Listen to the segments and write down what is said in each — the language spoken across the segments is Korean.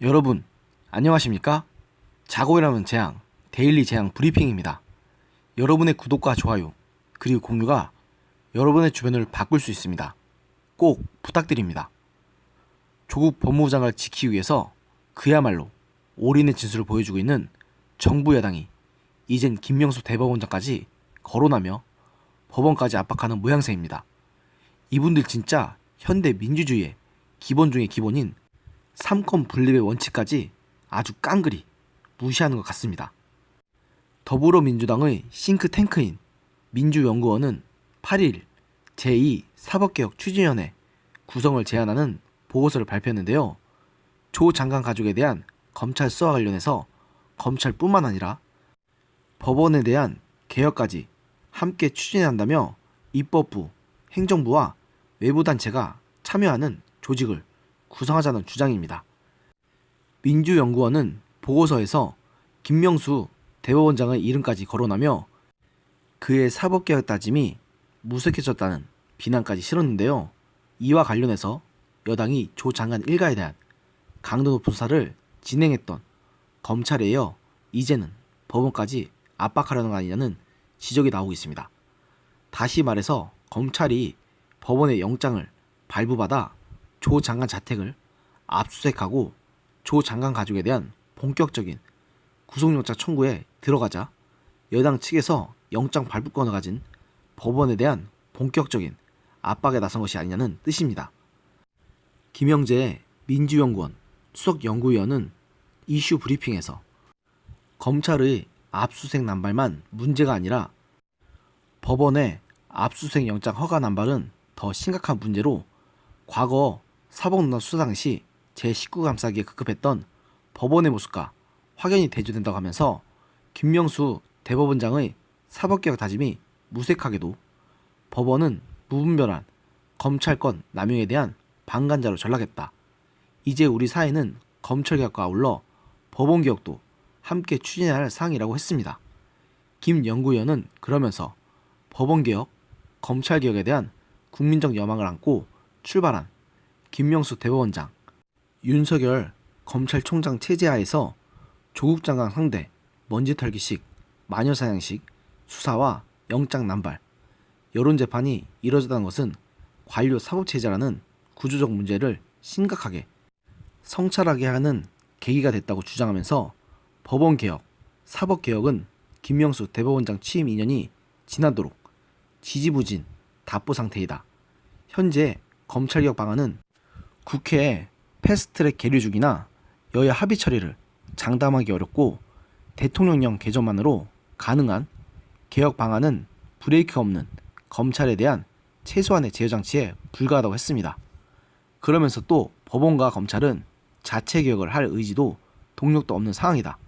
여러분, 안녕하십니까? 자고 일어나는 재앙, 데일리 재앙 브리핑입니다. 여러분의 구독과 좋아요, 그리고 공유가 여러분의 주변을 바꿀 수 있습니다. 꼭 부탁드립니다. 조국 법무부 장관을 지키기 위해서 그야말로 올인의 진술을 보여주고 있는 정부 여당이 이젠 김명수 대법원장까지 거론하며 법원까지 압박하는 모양새입니다. 이분들 진짜 현대 민주주의의 기본 중의 기본인 삼권 분립의 원칙까지 아주 깡그리 무시하는 것 같습니다. 더불어민주당의 싱크탱크인 민주연구원은 8일 제2 사법개혁 추진위원회 구성을 제안하는 보고서를 발표했는데요. 조 장관 가족에 대한 검찰 수사 관련해서 검찰뿐만 아니라 법원에 대한 개혁까지 함께 추진해야 한다며 입법부, 행정부와 외부 단체가 참여하는 조직을 구성하자는 주장입니다. 민주연구원은 보고서에서 김명수 대법원장의 이름까지 거론하며 그의 사법개혁 다짐이 무색해졌다는 비난까지 실었는데요. 이와 관련해서 여당이 조 장관 일가에 대한 강도 높은 수사를 진행했던 검찰에 이어 이제는 법원까지 압박하려는 거 아니냐는 지적이 나오고 있습니다. 다시 말해서 검찰이 법원의 영장을 발부받아 조 장관 자택을 압수수색하고 조 장관 가족에 대한 본격적인 구속영장 청구에 들어가자 여당 측에서 영장 발부권을 가진 법원에 대한 본격적인 압박에 나선 것이 아니냐는 뜻입니다. 김영재 민주연구원 수석연구위원은 이슈 브리핑에서 검찰의 압수수색 남발만 문제가 아니라 법원의 압수수색 영장 허가 남발은 더 심각한 문제로 과거 사법농단 수사 당시 제19 감사기에 급급했던 법원의 모습과 확연히 대조된다고 하면서 김명수 대법원장의 사법개혁 다짐이 무색하게도 법원은 무분별한 검찰권 남용에 대한 방관자로 전락했다. 이제 우리 사회는 검찰개혁과 아울러 법원개혁도 함께 추진해야 할 사항이라고 했습니다. 김 연구위원은 그러면서 법원개혁, 검찰개혁에 대한 국민적 여망을 안고 출발한 김명수 대법원장, 윤석열 검찰총장 체제하에서 조국 장관 상대 먼지 털기식, 마녀 사냥식 수사와 영장 남발, 여론 재판이 이뤄졌다는 것은 관료 사법 체제라는 구조적 문제를 심각하게 성찰하게 하는 계기가 됐다고 주장하면서 법원 개혁, 사법 개혁은 김명수 대법원장 취임 2년이 지나도록 지지부진 답보 상태이다. 현재 검찰개혁 방안은 국회에 패스트트랙 계류 중이나 여야 합의 처리를 장담하기 어렵고 대통령령 개정만으로 가능한 개혁 방안은 브레이크 없는 검찰에 대한 최소한의 제어 장치에 불과하다고 했습니다. 그러면서 또 법원과 검찰은 자체 개혁을 할 의지도 동력도 없는 상황이다.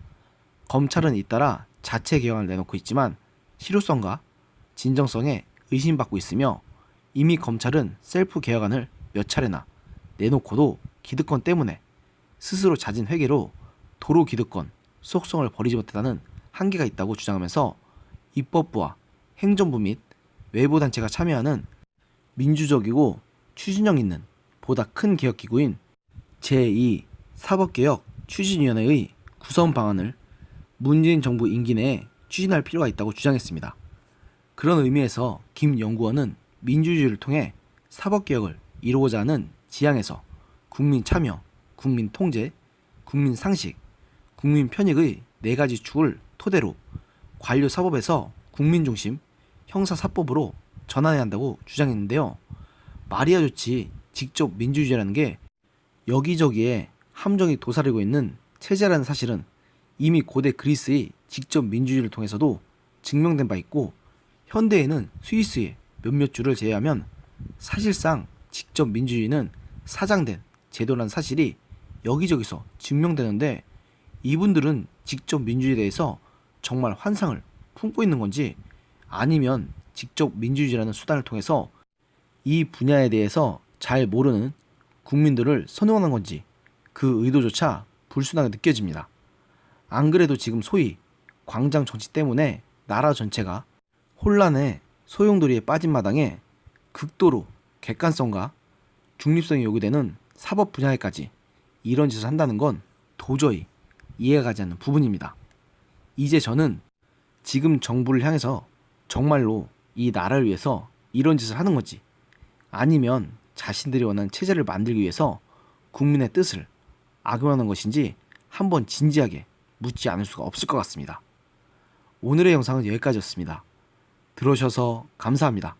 검찰은 잇따라 자체 개혁안을 내놓고 있지만 실효성과 진정성에 의심받고 있으며 이미 검찰은 셀프 개혁안을 몇 차례나 내놓고도 기득권 때문에 스스로 잦은 회계로 도로 기득권 속성을 버리지 못했다는 한계가 있다고 주장하면서 입법부와 행정부 및 외부 단체가 참여하는 민주적이고 추진력 있는 보다 큰 개혁 기구인 제2 사법개혁 추진위원회의 구성 방안을 문재인 정부 임기 내에 추진할 필요가 있다고 주장했습니다. 그런 의미에서 김 연구원은 민주주의를 통해 사법개혁을 이루고자 하는 지향에서 국민 참여, 국민 통제, 국민 상식, 국민 편익의 네 가지 축을 토대로 관료 사법에서 국민 중심 형사 사법으로 전환해야 한다고 주장했는데요. 말이야 좋지 직접 민주주의라는 게 여기저기에 함정이 도사리고 있는 체제라는 사실은 이미 고대 그리스의 직접 민주주의를 통해서도 증명된 바 있고 현대에는 스위스의 몇몇 주를 제외하면 사실상 직접 민주주의는 사장된 제도라는 사실이 여기저기서 증명되는데 이분들은 직접 민주주의에 대해서 정말 환상을 품고 있는 건지 아니면 직접 민주주의라는 수단을 통해서 이 분야에 대해서 잘 모르는 국민들을 선호하는 건지 그 의도조차 불순하게 느껴집니다. 안 그래도 지금 소위 광장 정치 때문에 나라 전체가 혼란에 소용돌이에 빠진 마당에 극도로 객관성과 중립성이 요구되는 사법 분야에까지 이런 짓을 한다는 건 도저히 이해가 가지 않는 부분입니다. 이제 저는 지금 정부를 향해서 정말로 이 나라를 위해서 이런 짓을 하는 건지 아니면 자신들이 원하는 체제를 만들기 위해서 국민의 뜻을 악용하는 것인지 한번 진지하게 묻지 않을 수가 없을 것 같습니다. 오늘의 영상은 여기까지였습니다. 들어주셔서 감사합니다.